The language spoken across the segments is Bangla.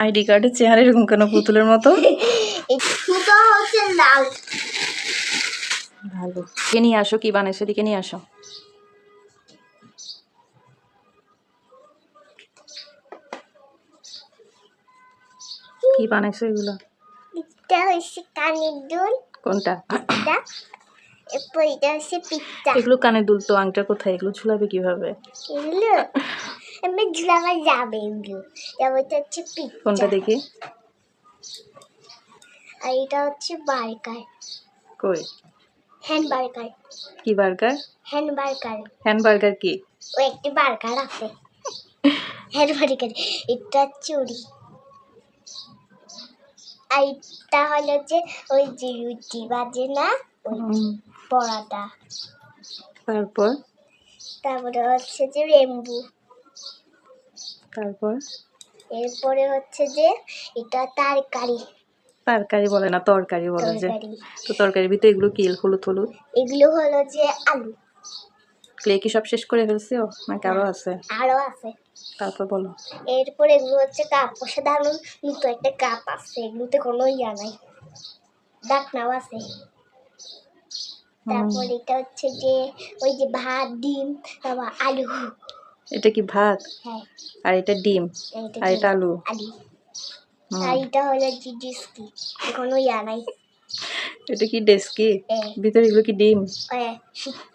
আইডি কার্ডের চেহারা এরকম কেন পুতুলের মতো? হচ্ছে লাল। ভালো। কে নিয়ে আসো কি বানাইছো এদিকে নিয়ে আসো। কি বানাইছো এগুলো? এটা হচ্ছে কানের দুল। কোনটা? এরপর এটা হচ্ছে পিঠা এগুলো কানে দুল তো আংটা কোথায়? এগুলো ঝুলাবে কীভাবে? এগুলো আমি ঝুলাবার যাবে এগুলো তারপর এটা হচ্ছে কোনটা দেখি? আর এটা হচ্ছে বার্গার কই? হ্যান্ড বার্গার কি burger hand burger hand burger কি? ও একটি বার্গার আছে। হ্যান্ড বার্গার এটা চুরি। আর এটা হলো যে ওই যে রুটি বাজে না? ওই পরাটা। তারপর? তারপরে হচ্ছে যে রেম্বু। তারপর? এরপরে হচ্ছে যে এটা তরকারি। তরকারি বলে না তরকারি বলে যে। তো তরকারির ভিতরে এগুলো কি? হলুদ হলুদ? এগুলো হলো যে আলু। ক্লে কি সব শেষ করে ফেলছো নাকি আরও আছে? আরও আছে। তারপর বলো। এরপরে এগুলো হচ্ছে কাপ। সাধারণ নতুন একটা কাপ আছে এগুলোতে কোনো ইয়া নাই। ডাকনাও আছে। তারপর এটা হচ্ছে যে ওই যে ভাত ডিম আলু। এটা কি ভাত? হ্যাঁ। আর এটা ডিম। আর এটা আলু। আর এটা হলো যে ডিস্কি। কোনো ইয়া নাই। এটা কি ডেস্কি? ভিতরে এগুলো কি ডিম? সিদ্ধ।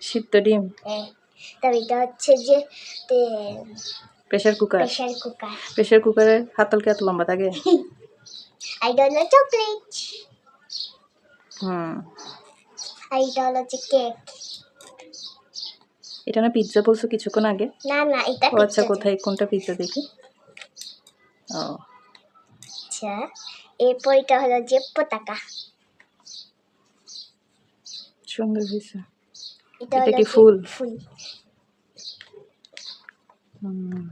সিদ্ধ ডিম। এটা হচ্ছে যে প্রেশার কুকার। কুকারের হাতল কি এত লম্বা থাকে চকলেট। হুম। যে কেক। এটা না পিৎজা বলছো কিছুক্ষণ আগে? না না এটা ও আচ্ছা কোথায় কোনটা পিৎজা দেখি? ও। আচ্ছা এরপর এটা হলো যে পতাকা। সুন্দর হয়েছে। এটা কি ফুল? ফুল। হুম,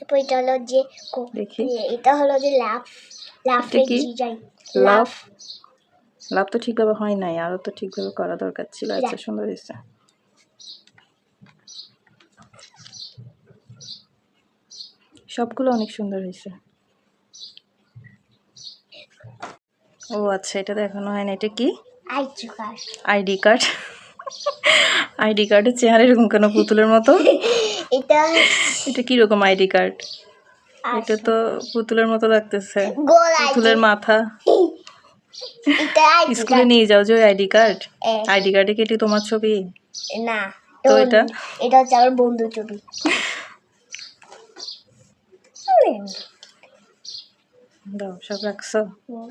এরপর এটা হলো যে কো- দেখি। এটা হলো যে লাভ লাভের কি? ডিজাইন। লাভ লাভ তো ঠিকভাবে হয় নাই আরও তো ঠিকভাবে করা দরকার ছিল। আচ্ছা সুন্দর হয়েছে। সবগুলো অনেক সুন্দর হয়েছে। ও আচ্ছা এটা দেখানো হয় না। এটা কি? ID card. আইডি কার্ডের চেহারা এরকম কেন পুতুলের মতো? এটা এটা কি রকম আইডি কার্ড? এটা আচ্ছা। তো পুতুলের মতো লাগতেছে। পুতুলের মাথা। স্কুলে নিয়ে যাও যে আইডি কার্ড। আইডি কার্ডে কি এটি তোমার ছবি? না তো এটা? এটা হচ্ছে আমার বন্ধু ছবি। দাও সব রাখছো হুম।